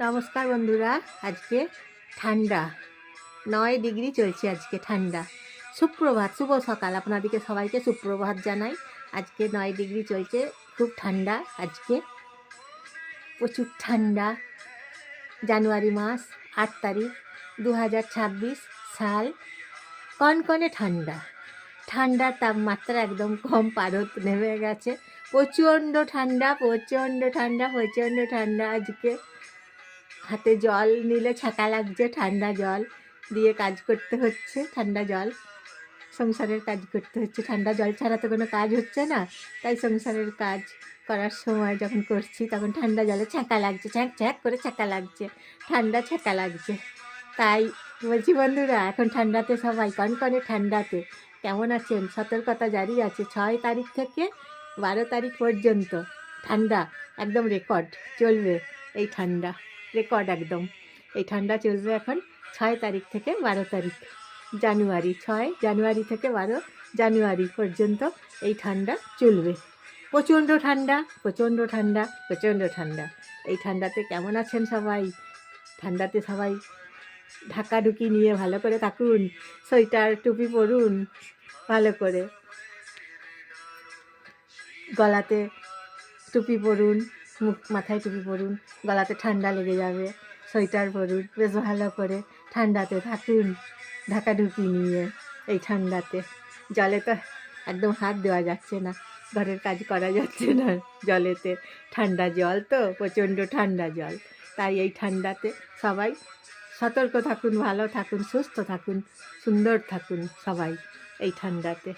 নমস্কার বন্ধুরা, আজকে ঠান্ডা। নয় ডিগ্রি চলছে আজকে ঠান্ডা। সুপ্রভাত, শুভ সকাল। আপনাদেরকে সবাইকে সুপ্রভাত জানাই। আজকে নয় ডিগ্রি চলছে, খুব ঠান্ডা। আজকে প্রচুর ঠান্ডা। জানুয়ারি মাস, আট তারিখ দু হাজার ছাব্বিশ সাল। কনকনে ঠান্ডা। ঠান্ডার তাপমাত্রা একদম কম পারত নেমে গেছে। প্রচণ্ড ঠান্ডা প্রচণ্ড ঠান্ডা প্রচণ্ড ঠান্ডা আজকে। হাতে জল নিলে ছাকা লাগছে, ঠান্ডা জল দিয়ে কাজ করতে হচ্ছে, ঠান্ডা জল। সংসারের কাজ করতে হচ্ছে। ঠান্ডা জল ছাড়া তো কোনো কাজ হচ্ছে না। তাই সংসারের কাজ করার সময় যখন করছি, তখন ঠান্ডা জলে ছ্যাঁকা লাগছে, ছ্যাঁক ছ্যাঁক করে ছ্যাঁকা লাগছে। ঠান্ডা ছ্যাঁকা লাগছে। তাই বলছি, বন্ধুরা, এখন ঠান্ডাতে সবাই কনকনে ঠান্ডাতে? কেমন আছেন? সতর্কতা জারি আছে। ছয় তারিখ থেকে বারো তারিখ পর্যন্ত ঠান্ডা, একদম রেকর্ড চলবে এই ঠান্ডা। রেকর্ড একদম। এই ঠান্ডা চলবে এখন ছয় তারিখ থেকে বারো তারিখ। জানুয়ারি, ছয় জানুয়ারি থেকে বারো জানুয়ারি পর্যন্ত এই ঠান্ডা চলবে। প্রচণ্ড ঠান্ডা প্রচণ্ড ঠান্ডা প্রচণ্ড ঠান্ডা। এই ঠান্ডাতে কেমন আছেন সবাই? ঠান্ডাতে সবাই ঢাকা ঢুকি নিয়ে ভালো করে থাকুন, সোয়েটার, টুপি পরুন, ভালো করে। গলাতে টুপি পরুন মুখ মাথায় টুপি পরুন, গলাতে ঠান্ডা লেগে যাবে, সোয়েটার পরুন, বেশ ভালো করে ঠান্ডাতে থাকুন ঢাকা ঢুকি নিয়ে এই ঠান্ডাতে। জলে তো একদম হাত দেওয়া যাচ্ছে না, ঘরের কাজ করা যাচ্ছে না জলেতে। ঠান্ডা জল তো, প্রচণ্ড ঠান্ডা জল। তাই এই ঠান্ডাতে সবাই সতর্ক থাকুন, ভালো থাকুন, সুস্থ থাকুন, সুন্দর থাকুন সবাই এই ঠান্ডাতে।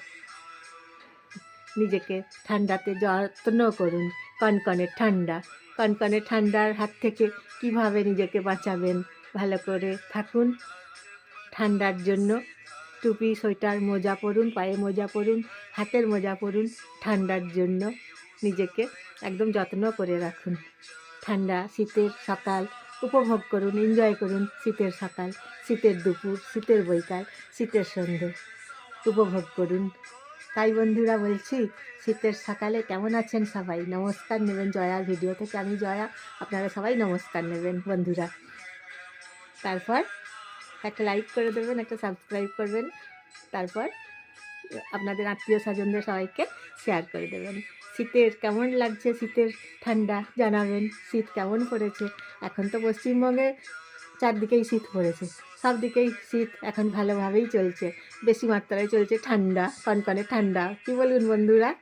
নিজেকে ঠান্ডাতে যত্ন করুন কনকনে ঠান্ডা। কনকনে ঠান্ডার হাত থেকে কীভাবে নিজেকে বাঁচাবেন? ভালো করে থাকুন। ঠান্ডার জন্য টুপি, সোয়েটার মোজা পরুন, পায়ে মোজা পরুন, হাতের মোজা পরুন। ঠান্ডার জন্য নিজেকে একদম যত্ন করে রাখুন। ঠান্ডা শীতের সকাল, উপভোগ করুন, এনজয় করুন শীতের সকাল। শীতের দুপুর, শীতের বৈকাল, শীতের সন্ধে উপভোগ করুন। তাই বন্ধুরা বলছি, শীতের সকালে কেমন আছেন সবাই? নমস্কার নেবেন জয়ার ভিডিও থেকে আমি জয়া। আপনারা সবাই নমস্কার নেবেন বন্ধুরা। তারপর একটা লাইক করে দেবেন, একটা সাবস্ক্রাইব করবেন। তারপর আপনাদের আত্মীয় স্বজনদের সবাইকে শেয়ার করে দেবেন। শীতের কেমন লাগছে? শীতের ঠান্ডা জানাবেন। শীত কেমন পড়েছে? এখন তো পশ্চিমবঙ্গে চারদিকেই শীত পড়েছে। সব দিকেই শীত এখন ভালোভাবেই চলছে। বেশি মাত্রায় চলছে ঠান্ডা, কনকনে ঠান্ডা। কী বলুন বন্ধুরা?